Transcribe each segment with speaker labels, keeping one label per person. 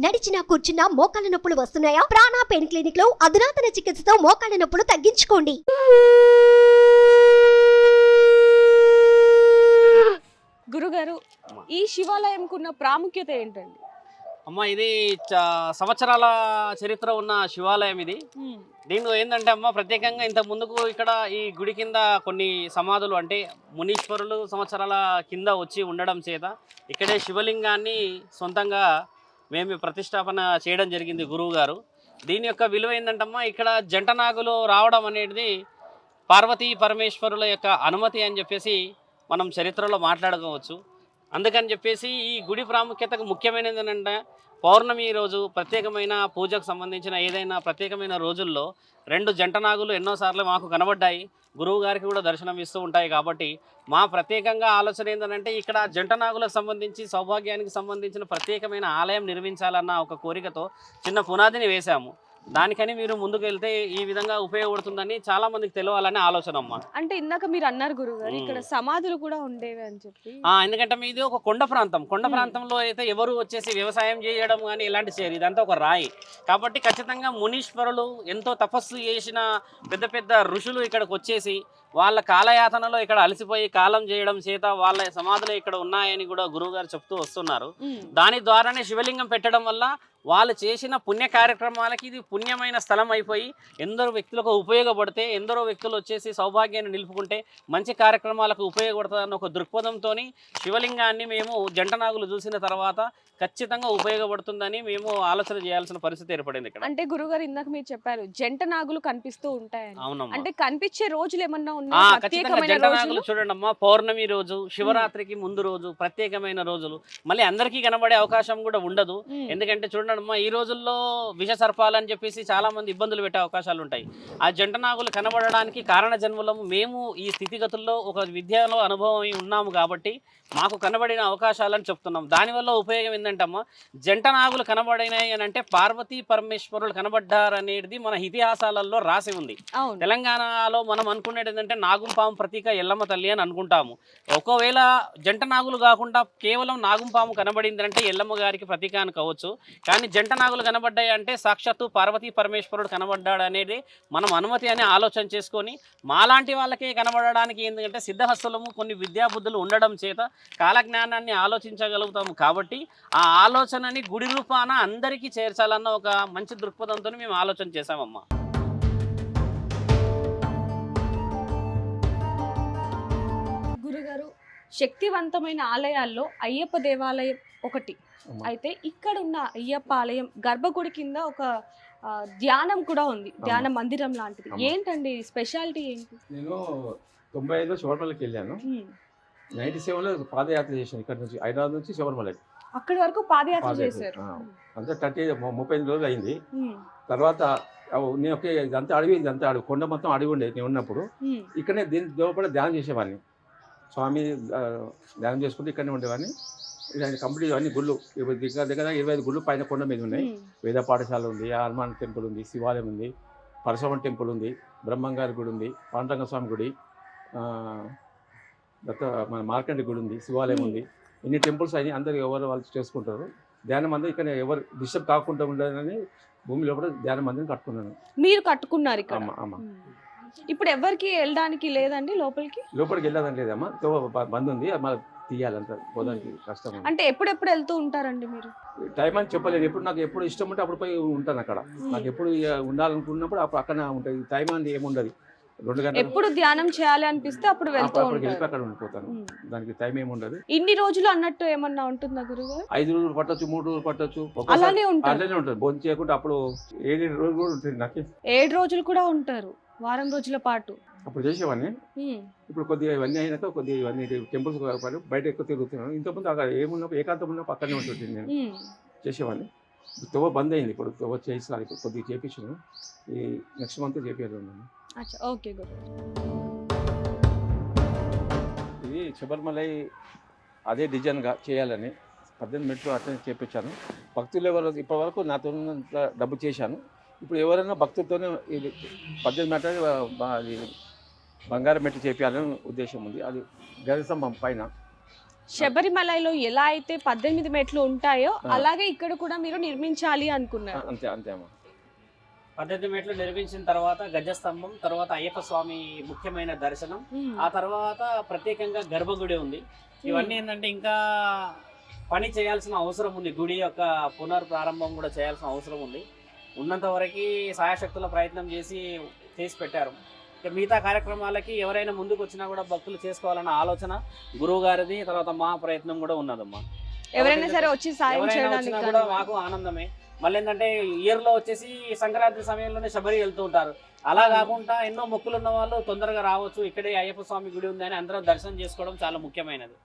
Speaker 1: నడిచినా కూర్చున్నా మోకాళ్ళ నొప్పులు వస్తున్నాయా? ప్రాణా పెయిన్ క్లినిక్లో అధునాతన చికిత్సతో మోకాళ్ళ నొప్పులు తగ్గించుకోండి.
Speaker 2: గురుగారు ఈ శివాలయంకున్న ప్రాముఖ్యత ఏంటండి?
Speaker 3: అమ్మ ఇది చ- సంవత్సరాల చరిత్ర ఉన్న శివాలయం ఇది. దీనిలో ఏంటంటే అమ్మ ప్రత్యేకంగా ఇంత ముందుకు ఇక్కడ ఈ గుడి కింద కొన్ని సమాధులు అంటే మునీశ్వరులు సంవత్సరాల కింద వచ్చి ఉండడం చేత ఇక్కడే శివలింగాన్ని సొంతంగా మేము ప్రతిష్టాపన చేయడం జరిగింది గురువు గారు. దీని యొక్క విలువ ఏంటంటమ్మా ఇక్కడ జంట నాగులు రావడం అనేది పార్వతీ పరమేశ్వరుల యొక్క అనుమతి అని చెప్పేసి మనం చరిత్రలో మాట్లాడుకోవచ్చు. అందుకని చెప్పేసి ఈ గుడి ప్రాముఖ్యతకు ముఖ్యమైనది ఏంటంటే పౌర్ణమి రోజు ప్రత్యేకమైన పూజకు సంబంధించిన ఏదైనా ప్రత్యేకమైన రోజుల్లో రెండు జంట నాగులు ఎన్నోసార్లు మాకు కనబడ్డాయి. గురువు గారికి కూడా దర్శనం ఇస్తూ ఉంటాయి కాబట్టి మా ప్రత్యేకంగా ఆలోచన ఏంటంటే ఇక్కడ జంట నాగులకు సంబంధించి సౌభాగ్యానికి సంబంధించిన ప్రత్యేకమైన ఆలయం నిర్మించాలన్న ఒక కోరికతో చిన్న పునాదిని వేశాము. దానికని మీరు ముందుకు వెళ్తే ఈ విధంగా ఉపయోగపడుతుందని చాలా మందికి తెలియాలనే ఆలోచన అమ్మ
Speaker 2: అంటే ఇందాక మీరు అన్నారు
Speaker 3: మ్మ్.
Speaker 2: ఇక్కడ సమాధులు కూడా ఉండేవి అని చెప్పి
Speaker 3: ఆ, ఎందుకంటే మీది ఒక కొండ ప్రాంతం కొండ. ప్రాంతంలో అయితే ఎవరు వచ్చేసి వ్యవసాయం చేయడం కానీ ఇలాంటి చేయరు ఇదంతా ఒక రాయి కాబట్టి ఖచ్చితంగా మునీశ్వరులు ఎంతో తపస్సు చేసిన పెద్ద పెద్ద ఋషులు ఇక్కడికి వచ్చేసి వాళ్ళ కాలయాతనలో ఇక్కడ అలసిపోయి కాలం చేయడం చేత వాళ్ళ సమాధులు ఇక్కడ ఉన్నాయని కూడా గురువు గారు చెప్తూ వస్తున్నారు. దాని ద్వారానే శివలింగం పెట్టడం వల్ల వాళ్ళు చేసిన పుణ్య కార్యక్రమాలకి ఇది పుణ్యమైన స్థలం అయిపోయి ఎందరో వ్యక్తులకు ఉపయోగపడితే ఎందరో వ్యక్తులు వచ్చేసి సౌభాగ్యాన్ని నిలుపుకుంటే మంచి కార్యక్రమాలకు ఉపయోగపడుతుందన్న ఒక దృక్పథంతో శివలింగాన్ని మేము జంటనాగులు చూసిన తర్వాత ఖచ్చితంగా ఉపయోగపడుతుందని మేము ఆలోచన చేయాల్సిన పరిస్థితి ఏర్పడింది ఇక్కడ.
Speaker 2: అంటే గురుగారు ఇందాక మీరు చెప్పారు జంట నాగులు కనిపిస్తూ ఉంటాయని.
Speaker 3: అవునమ్మా.
Speaker 2: అంటే కనిపించే రోజులు ఏమన్నా ఉన్నాయా?
Speaker 3: జంట నాగులు చూడండి అమ్మా పౌర్ణమి రోజు శివరాత్రికి ముందు రోజు ప్రత్యేకమైన రోజులు. మళ్ళీ అందరికీ కనబడే అవకాశం కూడా ఉండదు. ఎందుకంటే చూడండి అమ్మా ఈ రోజుల్లో విష సర్పాలు అని చెప్పేసి చాలా మంది ఇబ్బందులు పెట్టే అవకాశాలు ఉంటాయి. ఆ జంట నాగులు కనబడడానికి కారణ జన్మలము మేము ఈ స్థితిగతుల్లో ఒక విద్యలో అనుభవం అయి ఉన్నాము కాబట్టి మాకు కనబడిన అవకాశాలని చెప్తున్నాం. దానివల్ల ఉపయోగం ఏంటంటే అమ్మా జంట నాగులు కనబడినాయి అని అంటే పార్వతీ పరమేశ్వరులు కనబడ్డారనేది మన ఇతిహాసాలలో రాసి ఉంది. తెలంగాణలో మనం అనుకునేది ఏంటంటే నాగుంపాము ప్రతీక ఎల్లమ్మ తల్లి అని అనుకుంటాము. ఒకవేళ జంట నాగులు కాకుండా కేవలం నాగుంపాము కనబడింది అంటే ఎల్లమ్మ గారికి ప్రతీక అని కావచ్చు. కానీ జంట నాగులు కనబడ్డాయి అంటే సాక్షాత్తు పార్వతీ పరమేశ్వరుడు కనబడ్డాడు అనేది మనం అనుమతి అని ఆలోచన చేసుకొని మాలాంటి వాళ్ళకే కనబడడానికి ఎందుకంటే సిద్ధహస్తులము కొన్ని విద్యాబుద్ధులు ఉండడం చేత కాలజ్ఞానాన్ని ఆలోచించగలుగుతాము కాబట్టి ఆ ఆలోచనని గుడి రూపాన అందరికీ చేర్చాలన్న ఒక మంచి దృక్పథంతో మేము ఆలోచన చేశామమ్మా.
Speaker 2: గురుగారు శక్తివంతమైన ఆలయాల్లో అయ్యప్ప దేవాలయం ఒకటి. అయితే ఇక్కడ ఉన్న అయ్యప్ప ఆలయం గర్భగుడి కింద ఒక ధ్యానం కూడా ఉంది. ధ్యాన మందిరం లాంటిది. ఏంటండి స్పెషాలిటీ ఏంటి?
Speaker 4: నేను తొంభై ఐదులో శబరిమలకి వెళ్ళాను. నైన్టీ సెవెన్లో పాదయాత్ర చేశాను. ఇక్కడ నుంచి హైదరాబాద్ నుంచి శబరిమల
Speaker 2: అక్కడి వరకు పాదయాత్ర చేశారు.
Speaker 4: అంతా థర్టీ ముప్పై ఎనిమిది రోజులు అయింది. తర్వాత నేను ఒకే ఇదంతా అడవి ఇదంతా అడవి కొండ మొత్తం అడవి ఉండేది నేను ఉన్నప్పుడు. ఇక్కడనే దీని దేవపడ ధ్యానం చేసేవాడిని. స్వామి ధ్యానం చేసుకుంటూ ఇక్కడనే ఉండేవాడిని. ఇలాంటి కంప్లీట్ అన్ని గుళ్ళు దగ్గర దగ్గర ఇరవై ఐదు గుళ్ళు పైన కొండ మీద ఉన్నాయి.
Speaker 2: ఉమ్.
Speaker 4: వేద పాఠశాల ఉంది హనుమాన్ టెంపుల్ ఉంది శివాలయం ఉంది పరశురామ టెంపుల్ ఉంది బ్రహ్మంగారి గుడి ఉంది పాండురంగ స్వామి గుడి దత్త మన మార్కండి గుడి ఉంది శివాలయం ఉంది. ఇన్ని టెంపుల్స్ అయినాయి అందరు ఎవరు వాళ్ళు చేసుకుంటారు. ధ్యానం అందరూ ఇక్కడ ఎవరు డిస్టర్బ్ కాకుండా ఉండాలని భూమి లోపల ధ్యానం మందిని కట్టుకున్నాను.
Speaker 2: మీరు కట్టుకున్నారు ఇక్కడ?
Speaker 4: అమ్మ
Speaker 2: ఉమ్. ఇప్పుడు ఎవరికి వెళ్ళడానికి లేదండి లోపలికి?
Speaker 4: లోపలికి వెళ్ళదని లేదమ్మా. బంద్ ఉంది. తీయాలంత పోదానికి కష్టం.
Speaker 2: అంటే ఎప్పుడెప్పుడు వెళ్తూ ఉంటారండి మీరు?
Speaker 4: టైం అని చెప్పలేదు. ఎప్పుడు నాకు ఎప్పుడు ఇష్టం ఉంటే అప్పుడు పోయి ఉంటాను అక్కడ. నాకు ఎప్పుడు ఉండాలనుకున్నప్పుడు అప్పుడు అక్కడ ఉంటుంది. టైం అని ఏముండదు. రెండు గంటలు
Speaker 2: ఎప్పుడు ధ్యానం చేయాలి అనిపిస్తే అప్పుడు వెళ్తూ
Speaker 4: అప్పుడు అక్కడికి వెళ్ళి అక్కడ ఉండిపోతాను. దానికి టైం ఏమి ఉండదు
Speaker 2: ఇన్ని రోజులు అన్నట్టు ఏమన్నా ఉంటుందా గురుగారు?
Speaker 4: ఐదు రోజులు పట్టొచ్చు మూడు రోజులు పట్టొచ్చు.
Speaker 2: అలానే ఉంటారు.
Speaker 4: అలానే ఉంటుంది. భోజనం చేయకుండా అప్పుడు ఏడు రోజులు కూడా ఉంటుంది. నాకు
Speaker 2: ఏడు రోజులు కూడా ఉంటారు. వారం రోజుల పాటు.
Speaker 4: అప్పుడు చేసేవాడిని. ఇప్పుడు కొద్దిగా ఇవన్నీ అయినాక కొద్దిగా ఇవన్నీ టెంపుల్స్ బయట ఎక్కువ తిరుగుతున్నాను. ఇంతకుముందు అక్కడ ఏమున్నప్పుడు ఏకాంతం ఉన్నప్పుడు అక్కడనే ఉంటుంటుంది నేను. చేసేవాడిని. తవ్వ బంద్ అయింది. ఇప్పుడు తవ్వ చేసినారు ఇప్పుడు కొద్దిగా చేపించాను. ఈ నెక్స్ట్ మంత్ చేపించాను
Speaker 2: ఓకే
Speaker 4: ఇది శబరిమలై అదే డిజైన్గా చేయాలని పద్దెనిమిది మెట్లు అట్లనే చేపించాను. భక్తులు ఎవరు ఇప్పటి వరకు నాతో డబ్బు చేశాను. ఇప్పుడు ఎవరైనా భక్తులతోనే ఇది పద్దెనిమిది మెట్లు బంగారం మెట్లు చేపించాలని ఉద్దేశం ఉంది. అది గజస్తంభం పైన.
Speaker 2: శబరిమలలో ఎలా అయితే పద్దెనిమిది మెట్లు ఉంటాయో. అలాగే ఇక్కడ కూడా మీరు నిర్మించాలి అనుకున్నారు.
Speaker 4: అంతే అంతే అమ్మా.
Speaker 3: పద్ధతి మెట్లు నిర్మించిన తర్వాత గజస్తంభం తర్వాత అయ్యప్ప స్వామి ముఖ్యమైన దర్శనం. ఆ తర్వాత ప్రత్యేకంగా గర్భగుడి ఉంది. ఇవన్నీ ఏంటంటే ఇంకా పని చేయాల్సిన అవసరం ఉంది. గుడి యొక్క పునర్ప్రారంభం కూడా చేయాల్సిన అవసరం ఉంది. ఉన్నంత వరకు సాయశక్తుల ప్రయత్నం చేసి చేసి పెట్టారు. మిగతా కార్యక్రమాలకి ఎవరైనా ముందుకు వచ్చినా కూడా భక్తులు చేసుకోవాలన్న ఆలోచన గురువు గారిది తర్వాత మా ప్రయత్నం కూడా ఉన్నదమ్మా.
Speaker 2: ఎవరైనా సరే వచ్చి
Speaker 3: ఎవరైనా వచ్చినా కూడా. మాకు ఆనందమే. మళ్ళీ ఏంటంటే ఇయర్లో వచ్చేసి సంక్రాంతి సమయంలోనే శబరి వెళ్తూ ఉంటారు. అలా కాకుండా ఎన్నో మొక్కులు ఉన్న వాళ్ళు తొందరగా రావచ్చు. ఇక్కడే అయ్యప్ప స్వామి గుడి ఉంది అని అందరూ దర్శనం చేసుకోవడం చాలా ముఖ్యమైనది.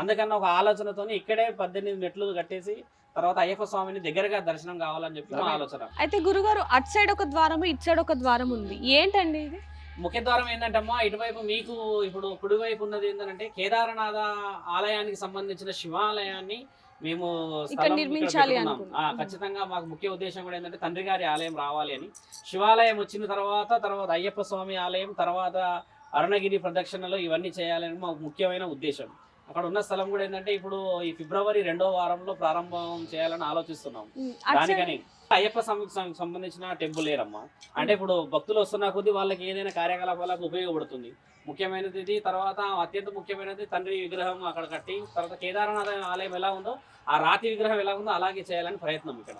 Speaker 3: అందుకని ఒక ఆలోచనతోని ఇక్కడే పద్దెనిమిది మెట్లు కట్టేసి తర్వాత అయ్యప్ప స్వామిని దగ్గరగా దర్శనం కావాలని చెప్పి ఆలోచన.
Speaker 2: అయితే గురుగారు అటు సైడ్ ఒక ద్వారం ఇటు సైడ్ ఒక ద్వారం ఉంది. ఏంటండి ఇది?
Speaker 3: ముఖ్య ద్వారం ఏంటంటే అమ్మా ఇటువైపు మీకు ఇప్పుడు కుడివైపు ఉన్నది ఏంటంటే కేదారనాథ ఆలయానికి సంబంధించిన శివాలయాన్ని మేము
Speaker 2: నిర్మించాలి
Speaker 3: ఖచ్చితంగా మాకు ముఖ్య ఉద్దేశం కూడా ఏంటంటే తండ్రి గారి ఆలయం రావాలి అని. శివాలయం వచ్చిన తర్వాత తర్వాత అయ్యప్ప స్వామి ఆలయం తర్వాత అరుణగిరి ప్రదక్షిణలు ఇవన్నీ చేయాలని మాకు ముఖ్యమైన ఉద్దేశం. అక్కడ ఉన్న స్థలం కూడా ఏంటంటే ఇప్పుడు ఈ ఫిబ్రవరి రెండో వారంలో ప్రారంభం చేయాలని ఆలోచిస్తున్నాం. దానికని అయ్యప్ప స్వామికి సంబంధించిన టెంపుల్ ఏరమ్మా అంటే ఇప్పుడు భక్తులు వస్తున్న కొద్ది వాళ్ళకి ఏదైనా కార్యకలాపాలకు ఉపయోగపడుతుంది. ముఖ్యమైనది ఇది తర్వాత అత్యంత ముఖ్యమైనది తండ్రి విగ్రహం అక్కడ కట్టి తర్వాత కేదారనాథ ఆలయం ఎలా ఉందో ఆ రాతి విగ్రహం ఎలా ఉందో అలాగే చేయాలని ప్రయత్నం ఇక్కడ.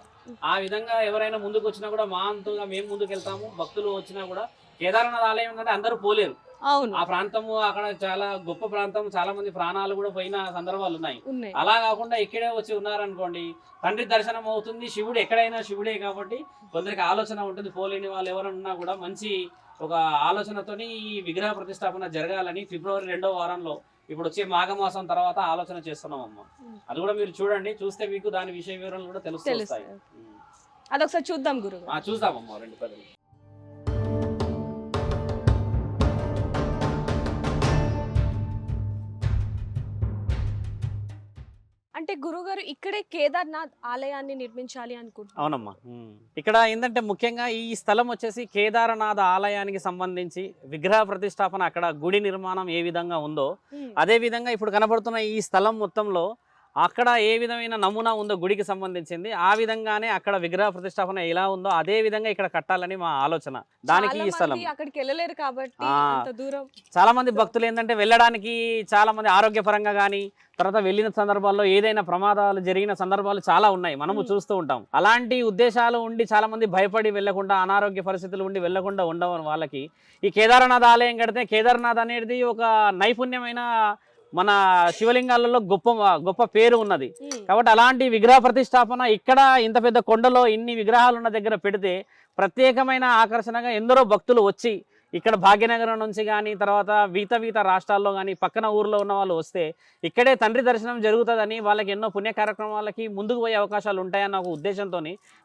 Speaker 3: ఆ విధంగా ఎవరైనా ముందుకు వచ్చినా కూడా మా అంతగా మేము ముందుకు వెళ్తాము భక్తులు వచ్చినా కూడా కేదారనాథ ఆలయం అంటే అందరూ పోలేరు.
Speaker 2: అవును.
Speaker 3: ఆ ప్రాంతము అక్కడ చాలా గొప్ప ప్రాంతం. చాలా మంది ప్రాణాలు కూడా పోయిన సందర్భాలు ఉన్నాయి. అలా కాకుండా ఇక్కడే వచ్చి ఉన్నారనుకోండి తండ్రి దర్శనం అవుతుంది. శివుడు ఎక్కడైనా శివుడే కాబట్టి కొందరికి ఆలోచన ఉంటుంది. పోలేని వాళ్ళు ఎవరన్నా కూడా మంచి ఒక ఆలోచనతోని ఈ విగ్రహ ప్రతిష్టాపన జరగాలని ఫిబ్రవరి రెండో వారంలో ఇప్పుడు వచ్చే మాఘమాసం తర్వాత ఆలోచన చేస్తున్నాం అమ్మ అది కూడా మీరు చూడండి. చూస్తే మీకు దాని విషయ వివరాలు కూడా
Speaker 2: తెలుస్తాయి. అదొకసారి చూద్దాం గురుగారు.
Speaker 3: ఆ, చూద్దామమ్మా రెండు పదులు.
Speaker 2: అంటే గురుగారు ఇక్కడే కేదార్నాథ్ ఆలయాన్ని నిర్మించాలి అనుకుంటున్నారు.
Speaker 3: అవునమ్మా. ఇక్కడ ఏంటంటే ముఖ్యంగా ఈ స్థలం వచ్చేసి కేదారనాథ ఆలయానికి సంబంధించి విగ్రహ ప్రతిష్టాపన అక్కడ గుడి నిర్మాణం ఏ విధంగా ఉందో. అదే విధంగా ఇప్పుడు కనబడుతున్న ఈ స్థలం మొత్తంలో అక్కడ ఏ విధమైన నమూనా ఉందో గుడికి సంబంధించింది ఆ విధంగానే అక్కడ విగ్రహ ప్రతిష్టాపన ఎలా ఉందో అదే విధంగా ఇక్కడ కట్టాలని మా ఆలోచన. దానికి ఈ స్థలం.
Speaker 2: అక్కడికి వెళ్ళలేరు కాబట్టి దూరం.
Speaker 3: చాలా మంది భక్తులు ఏంటంటే వెళ్ళడానికి చాలా మంది ఆరోగ్యపరంగా కానీ తర్వాత వెళ్ళిన సందర్భాల్లో ఏదైనా ప్రమాదాలు జరిగిన సందర్భాలు చాలా ఉన్నాయి. మనము. చూస్తూ ఉంటాం. అలాంటి ఉద్దేశాలు ఉండి చాలా మంది భయపడి వెళ్ళకుండా అనారోగ్య పరిస్థితులు ఉండి వెళ్ళకుండా ఉండవని వాళ్ళకి ఈ కేదారనాథ్ ఆలయం కడితే కేదార్నాథ్ అనేది ఒక నైపుణ్యమైన మన శివలింగాలలో గొప్ప గొప్ప పేరు ఉన్నది. కాబట్టి అలాంటి విగ్రహ ప్రతిష్టాపన ఇక్కడ ఇంత పెద్ద కొండలో ఇన్ని విగ్రహాలు ఉన్న దగ్గర పెడితే ప్రత్యేకమైన ఆకర్షణగా ఎందరో భక్తులు వచ్చి ఇక్కడ భాగ్యనగరం నుంచి కానీ తర్వాత వీత వీత రాష్ట్రాల్లో కానీ పక్కన ఊర్లో ఉన్న వాళ్ళు వస్తే ఇక్కడే తండ్రి దర్శనం జరుగుతుందని వాళ్ళకి ఎన్నో పుణ్య కార్యక్రమాలకి ముందుకు పోయే అవకాశాలు ఉంటాయన్న ఒక ఉద్దేశంతో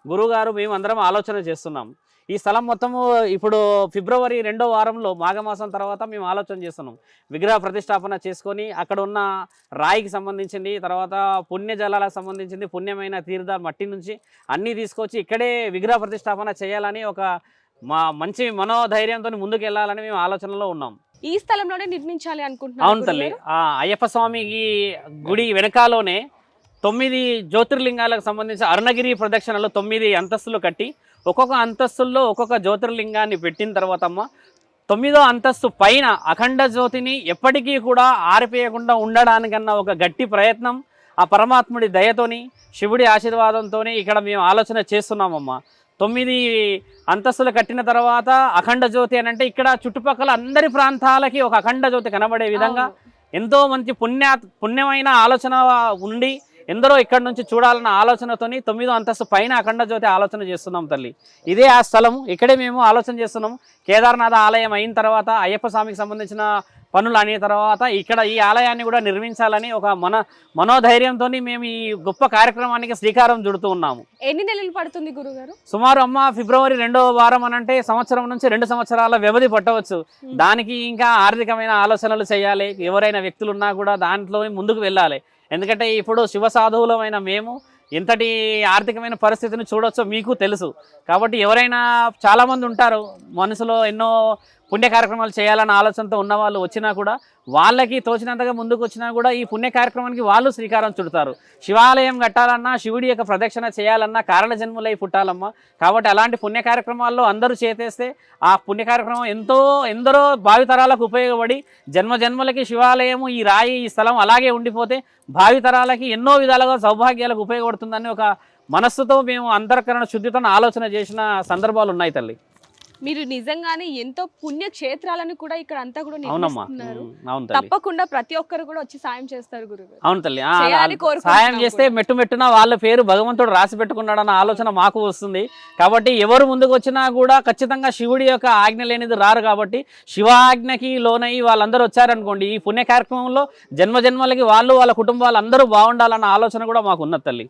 Speaker 3: గురువుగారు మేము అందరం ఆలోచన చేస్తున్నాం ఈ స్థలం మొత్తము ఇప్పుడు ఫిబ్రవరి రెండో వారంలో మాఘమాసం తర్వాత మేము ఆలోచన చేస్తున్నాం. విగ్రహ ప్రతిష్టాపన చేసుకొని అక్కడ ఉన్న రాయికి సంబంధించింది తర్వాత పుణ్య జలాలకు సంబంధించింది పుణ్యమైన తీర్థ మట్టి నుంచి అన్నీ తీసుకొచ్చి ఇక్కడే విగ్రహ ప్రతిష్టాపన చేయాలని ఒక మా మంచి మనోధైర్యంతో ముందుకు వెళ్ళాలని మేము ఆలోచనలో ఉన్నాం.
Speaker 2: ఈ స్థలంలోనే నిర్మించాలి అనుకుంటున్నారు
Speaker 3: అవును తల్లి. అయ్యప్ప స్వామికి గుడి వెనకాలోనే తొమ్మిది జ్యోతిర్లింగాలకు సంబంధించి అరుణగిరి ప్రదక్షిణలో తొమ్మిది అంతస్తులు కట్టి ఒక్కొక్క అంతస్తుల్లో ఒక్కొక్క జ్యోతిర్లింగాన్ని పెట్టిన తర్వాత అమ్మ తొమ్మిదో అంతస్తు పైన అఖండ జ్యోతిని ఎప్పటికీ కూడా ఆరిపేయకుండా ఉండడానికన్నా ఒక గట్టి ప్రయత్నం ఆ పరమాత్ముడి దయతోని శివుడి ఆశీర్వాదంతోని ఇక్కడ మేము ఆలోచన చేస్తున్నామమ్మా తొమ్మిది అంతస్తులు కట్టిన తర్వాత అఖండ జ్యోతి అని అంటే ఇక్కడ చుట్టుపక్కల అందరి ప్రాంతాలకి ఒక అఖండ జ్యోతి కనబడే విధంగా. ఎంతో మంచి పుణ్య పుణ్యమైన ఆలోచన ఉండి ఎందరో ఇక్కడ నుంచి చూడాలన్న ఆలోచనతోని తొమ్మిదో అంతస్తు పైన అఖండ జ్యోతి ఆలోచన చేస్తున్నాం తల్లి. ఇదే ఆ స్థలము. ఇక్కడే మేము ఆలోచన చేస్తున్నాం కేదార్నాథ ఆలయం అయిన తర్వాత అయ్యప్ప స్వామికి సంబంధించిన పనులు అయిన తర్వాత ఇక్కడ ఈ ఆలయాన్ని కూడా నిర్మించాలని ఒక మన మనోధైర్యంతో మేము ఈ గొప్ప కార్యక్రమానికి శ్రీకారం చుడుతూ ఉన్నాము.
Speaker 2: ఎన్ని నెలలు పడుతుంది గురుగారు?
Speaker 3: సుమారు అమ్మ ఫిబ్రవరి రెండో వారం అని అంటే సంవత్సరం నుంచి రెండు సంవత్సరాల వ్యవధి పట్టవచ్చు. దానికి ఇంకా ఆర్థికమైన ఆలోచనలు చేయాలి. ఎవరైనా వ్యక్తులు ఉన్నా కూడా దాంట్లో ముందుకు వెళ్ళాలి. ఎందుకంటే ఇప్పుడు శివ సాధువులమైన మేము ఇంతటి ఆర్థికమైన పరిస్థితిని చూడొచ్చో మీకు తెలుసు. కాబట్టి ఎవరైనా చాలామంది ఉంటారు. మనసులో ఎన్నో పుణ్య కార్యక్రమాలు చేయాలన్న ఆలోచనతో ఉన్న వాళ్ళు వచ్చినా కూడా వాళ్ళకి తోచినంతగా ముందుకు వచ్చినా కూడా ఈ పుణ్య కార్యక్రమానికి వాళ్ళు శ్రీకారం చుడతారు. శివాలయం కట్టాలన్నా శివుడి యొక్క ప్రదక్షిణ చేయాలన్నా కారణ జన్ములై పుట్టాలమ్మా. కాబట్టి అలాంటి పుణ్య కార్యక్రమాల్లో అందరూ చేతేస్తే ఆ పుణ్య కార్యక్రమం ఎంతో ఎందరో భావితరాలకు ఉపయోగపడి జన్మ జన్మలకి శివాలయము ఈ రాయి ఈ స్థలం అలాగే ఉండిపోతే భావితరాలకి ఎన్నో విధాలుగా సౌభాగ్యాలకు ఉపయోగపడుతుందని ఒక మనస్సుతో మేము అంతర్కరణ శుద్ధితో ఆలోచన చేసిన సందర్భాలు ఉన్నాయి తల్లి.
Speaker 2: మీరు నిజంగానే ఎంతో పుణ్య క్షేత్రాలను కూడా ఇక్కడ అంతా కూడా
Speaker 3: అవునమ్మా.
Speaker 2: నిర్మిస్తున్నారు. తప్పకుండా ప్రతి ఒక్కరు కూడా వచ్చి సాయం చేస్తారు గురుగారు.
Speaker 3: అవును తల్లి. సాయం చేస్తే. మెట్టు మెట్టున వాళ్ళ పేరు భగవంతుడు రాసి పెట్టుకున్నాడన్న ఆలోచన మాకు వస్తుంది. కాబట్టి ఎవరు ముందుకు వచ్చినా కూడా ఖచ్చితంగా శివుడి యొక్క ఆజ్ఞ లేనిది రారు కాబట్టి శివాజ్ఞకి లోనయ్యి వాళ్ళందరూ వచ్చారనుకోండి. ఈ పుణ్య కార్యక్రమంలో జన్మ జన్మలకి వాళ్ళు వాళ్ళ కుటుంబాలు అందరూ బాగుండాలన్న ఆలోచన కూడా మాకు ఉన్నది తల్లి.